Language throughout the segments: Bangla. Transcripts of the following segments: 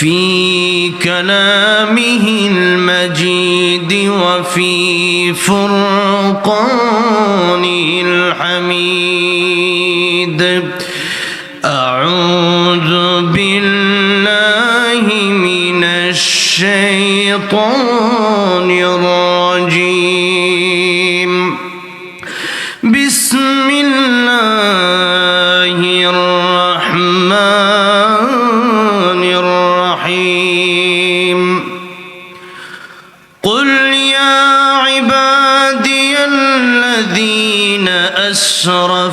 في كلامه المجيد وفي فرقانه الحميد. أعوذ بالله من الشيطان الرجيم.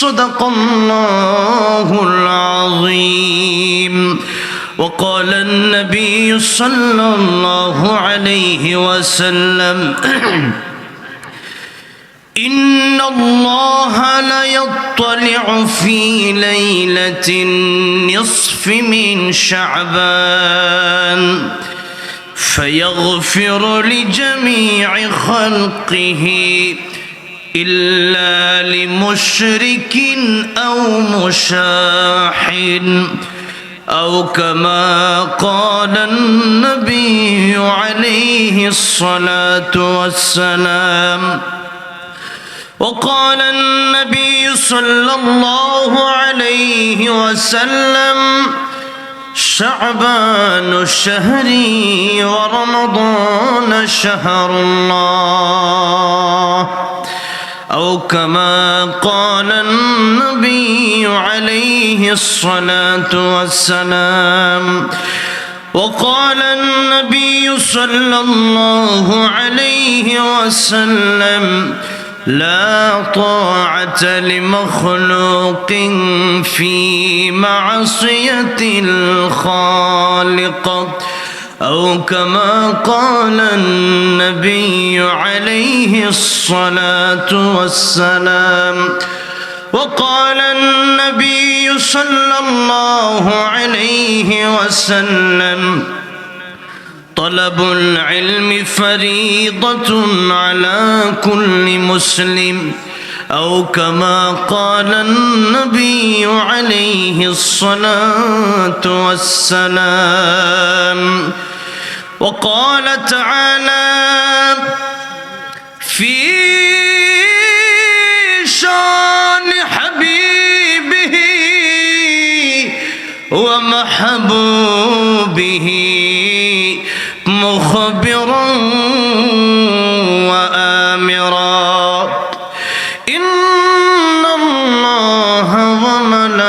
صدق الله العظيم. وقال النبي صلى الله عليه وسلم إن الله ليطلع في ليلة النصف من شعبان فيغفر لجميع خلقه. إلا لمشرك أو مشاحن أو كما قال النبي عليه الصلاة والسلام. وقال النبي صلى الله عليه وسلم شعبان شهري ورمضان شهر الله. أو كما قال النبي عليه الصلاة والسلام وقال النبي صلى الله عليه وسلم لا طاعة لمخلوق في معصية الخالق. أو كما قال النبي عليه الصلاة والسلام وقال النبي صلى الله عليه وسلم طلب العلم فريضة على كل مسلم أو كما قال النبي عليه الصلاة والسلام. وقال تعالى في شان حبيبه ومحبوبه مخبرا وآمرا. إن الله وملائكته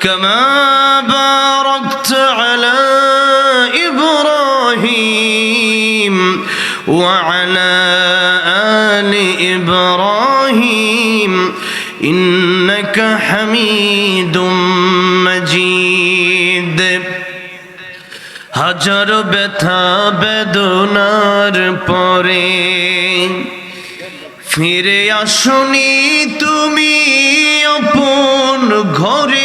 كما باركت على إبراهيم وعلى آل إبراهيم إنك حميد مجيد হাজার ব্যথা বেদনার পরে ফিরে আসনি তুমি আপন ঘরে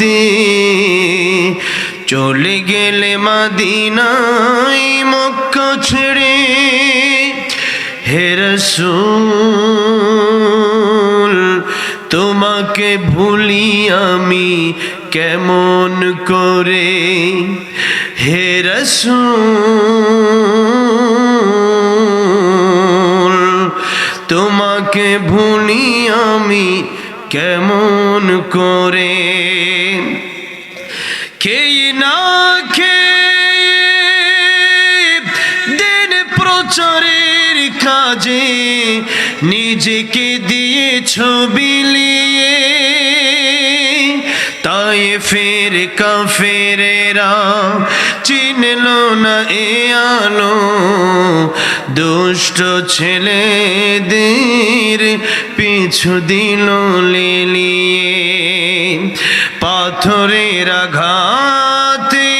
দিতে চলে গেলে মাদিনাই মক্কা ছেড়ে হে রসূল, তোমাকে ভুলি আমি কেমন করে? হে রসূল, তোমাকে ভুলি আমি কেমন করে? কে না খেয়ে দিন প্রচারের কাজে নিজেকে দিয়ে ছবিলিয়ে তাই ফের কাফেরেরা চিনল না এ আলো। দুষ্ট ছেলেদের পিছু দিল লিলিয়ে, পাথরের আঘাতে।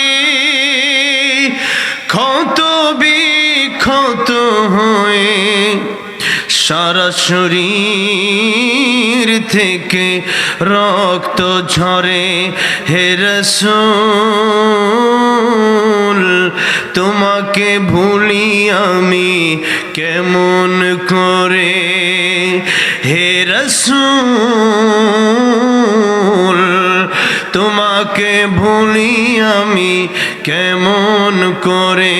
ক্ষত বিক্ষত হয়ে সারা শরীর থেকে রক্ত ঝরে, হে রসূল, তোমাকে ভুলি আমি কেমন করে? হে রসূল তোমাকে ভুলি আমি কেমন করে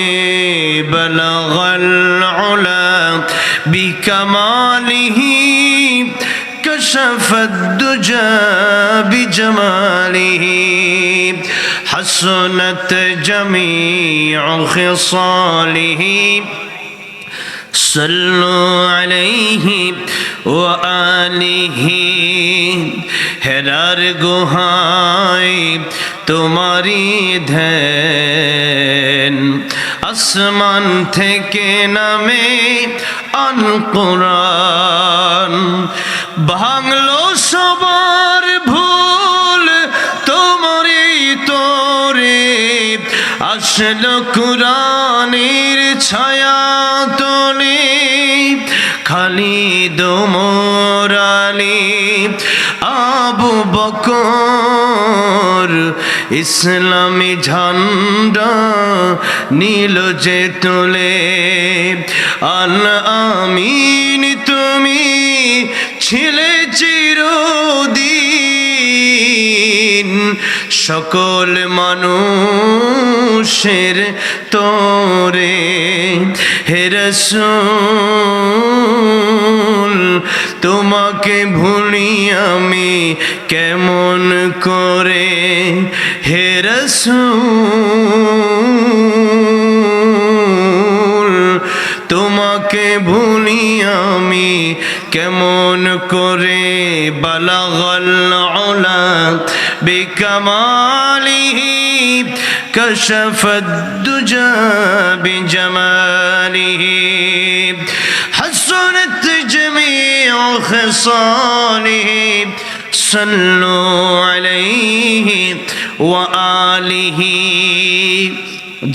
বলগল উলা বিকামালিহি كشف الدجى بجماله حسنت جميع خصاله صلوا عليه ও আলিহি হেরার গুহাই তোমারি ধ্যান। আসমান থেকে নামে অনকুরান ভাঙলো সবার ভুল, তোমারই তোরে। আসলো কুরান খালি দোমরালি আবু বকর। ইসলামী ঝান্ডা নীল যে তোলে, আল আমিন তুমি ছিলে চিরদিন। সকল মানুষের তোরে হে রসূল, তোমাকে ভুলি আমি কেমন করে? হে রসূল, তোমাকে ভুলি আমি কেমন করে? বালাগল উলা বিকামালিহি كشف الدجى بجماله حسنت جميع خصاله صلوا عليه وآله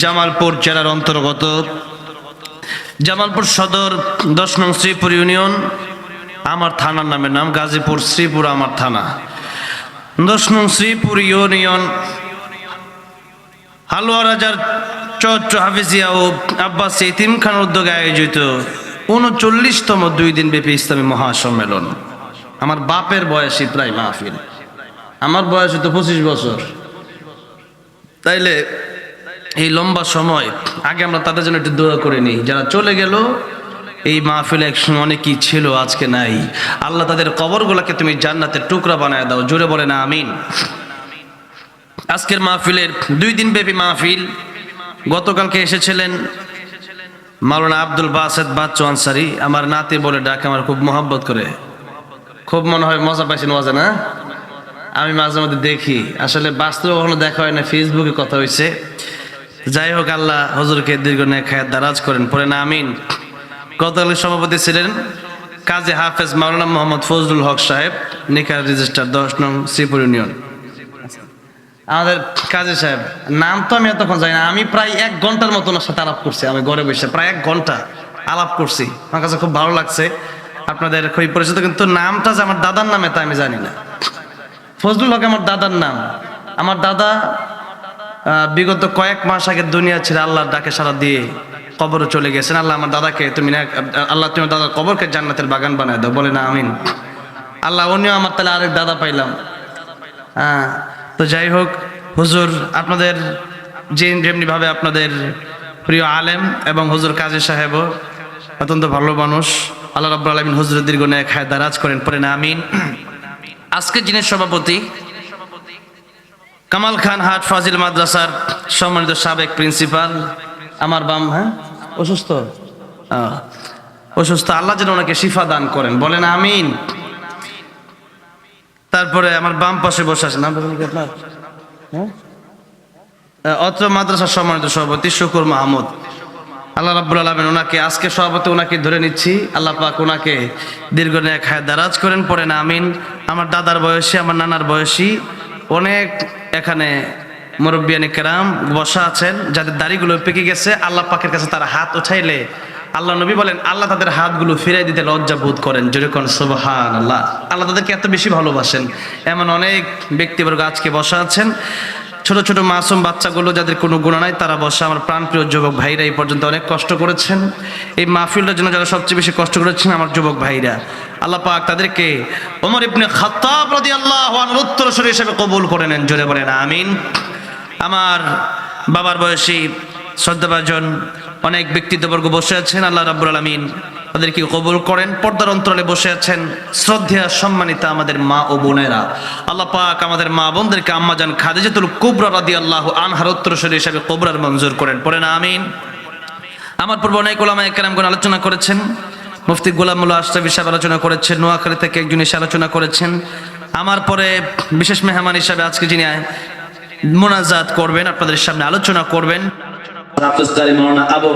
জামালপুর জেলার অন্তর্গত জামালপুর সদর দশ নং শ্রীপুর ইউনিয়ন আমার থানার নামের নাম গাজীপুর শ্রীপুর আমার থানা দশ নং শ্রীপুর ইউনিয়ন হালুয়া রাজার চট্ট হাফিজিয়া ও আব্বাস ইতিম খান উদ্যোগে আয়োজিত উনচল্লিশতম দুই দিন ব্যাপী ইসলামী মহাসম্মেলন। আমার বাপের বয়সী প্রায় মাহফিল। আমার বয়স তো পঁচিশ বছর। তাইলে এই লম্বা সময় আগে আমরা তাদের জন্য একটু দোয়া করে নিই। যারা চলে গেল, এই মাহফিলে একসময় অনেকেই ছিল, আজকে নাই। আল্লাহ তাদের কবরগুলোকে তুমি জান্নাতের টুকরা বানায় দাও। জোরে বলে না আমিন। আজকের মাহফিলের দুই দিন ব্যাপী মাহফিল। গতকালকে এসেছিলেন মাওলানা আব্দুল বাসেদ বাচ্চু আনসারি। আমার নাতি বলে ডাকে, আমার খুব মহব্বত করে। খুব মনে হয় মজা পাইছেন, মজা না? আমি মাঝে মধ্যে দেখি। আসলে বাস্তবে কখনো দেখা হয় না, ফেসবুকে কথা হয়েছে যাই হোক, আল্লাহ হজুরকে দীর্ঘ নেক খায়াত দারাজ করেন পরে না, আমিন। গতকালের সভাপতি ছিলেন কাজী হাফেজ মাওলানা মোহাম্মদ ফজলুল হক সাহেব, নিকার রেজিস্টার দশ নং শ্রীপুর ইউনিয়ন। আমাদের কাজী সাহেব, নাম তো আমি এতক্ষণ জানি না, আমি প্রায় এক ঘণ্টার মতো ওনার সাথে আলাপ করছি, আমি ঘরে বসে প্রায় এক ঘণ্টা আলাপ করছি। আমার কাছে খুব ভালো লাগছে। আপনাদের খুবই পরিচিত, কিন্তু নামটা যে আমার দাদার নামে তা আমি জানি না। ফজলুল হক আমার দাদার নাম। আমার দাদা বিগত কয়েক মাস আগে দুনিয়া ছেড়ে আল্লাহর ডাকে সারা দিয়ে কবরে চলে গেছেন। আল্লাহ আমার দাদাকে, তুমি না, আল্লাহ তুমি দাদার কবরকে জান্নাতের বাগান বানায় দাও বলে না আমিন। আল্লাহ উনিও আমার তাহলে আরেক দাদা পাইলাম। হ্যাঁ তো যাই হোক, হুজুর আপনাদের যেমনি ভাবে আপনাদের প্রিয় আলেম এবং হুজুর কাজী সাহেবও অত্যন্ত ভালো মানুষ। আল্লাহ রাব্বুল আলামিন হুজুরের দীর্ঘ ন্যায় খায় দারাজ করেন পরে না আমিন। আজকে যিনি সভাপতি, কামাল খান হাট ফাজিল মাদ্রাসার সম্মানিত সাবেক প্রিন্সিপাল, আমার বাম হ্যাঁ? অসুস্থ? অসুস্থ, আল্লাহ যেন ওনাকে শিফা দান করেন, বলেন আমিন। তারপরে আমার বাম পাশে বসে আছে জানি কি আপনার? হ্যাঁ? অত্র মাদ্রাসার সম্মানিত সভাপতি শুকুর মাহমুদ। আল্লাহ রাব্বুল আলমিন ওনাকে, আজকে সভাপতি ওনাকে ধরে নিচ্ছি। আল্লাহ পাক ওনাকে দীর্ঘ ন্যায় খায় দারাজ করেন না, আমিন। আমার দাদার বয়সী, আমার নানার বয়সী, অনেক এখানে মুরব্বিয়ানি কেরাম বসা আছেন, যাদের দাড়িগুলো পেকে গেছে, আল্লাহ পাকের কাছে তারা হাত উঠাইলে আল্লাহ নবী বলেন, আল্লাহ তাদের হাতগুলো ফিরাই দিতে লজ্জা বোধ করেন। যেরকম সুবহান আল্লাহ আল্লাহ তাদেরকে এত বেশি ভালোবাসেন। এমন অনেক ব্যক্তিবর্গ আজকে বসা আছেন। ছোট ছোট মাসুম বাচ্চাগুলো যাদের কোনো গুণা নাই, তারা বসে। আমার প্রাণপ্রিয় যুবক ভাইরা এই পর্যন্ত অনেক কষ্ট করেছেন। এই মাহফিলটার জন্য যারা সবচেয়ে বেশি কষ্ট করেছেন, আমার যুবক ভাইরা। আল্লাহ পাক তাদেরকে ওমর ইবনে খাত্তাব রাদিয়াল্লাহু আনহুর উত্তরসূরি হিসেবে কবুল করে নেন। জোরে বলেন, আমিন। আমার বাবার বয়সী শ্রদ্ধাভাজন অনেক ব্যক্তিত্ববর্গ বসে আছেন, আল্লাহ রাব্বুল আলামিন তাদেরকে কবুল করেন, পর্দার অন্তরালে বসে আছেন শ্রদ্ধা সম্মানিতা আমাদের মা ও বোনেরা। আল্লাহ পাক আমাদের মা বোনদেরকে আম্মা আম্মাজান খাদিজাতুল কুবরা রাদি আল্লাহ আনহার উত্তরসূরি হিসাবে কবরার মঞ্জুর করেন। পড়েন আমিন। আমার পূর্ব অনেক ওলামা একরামগণ আলোচনা করেছেন, মুফতি গোলামুল্লাহ আশরাফি সাহেব আলোচনা করেছেন, নোয়াখালী থেকে একজন এসে আলোচনা করেছেন। আমার পরে বিশেষ মেহমান হিসাবে আজকে যিনি মোনাজাত করবেন, আপনাদের সামনে আলোচনা করবেন। হাফেজ কারি মাওলানা আবু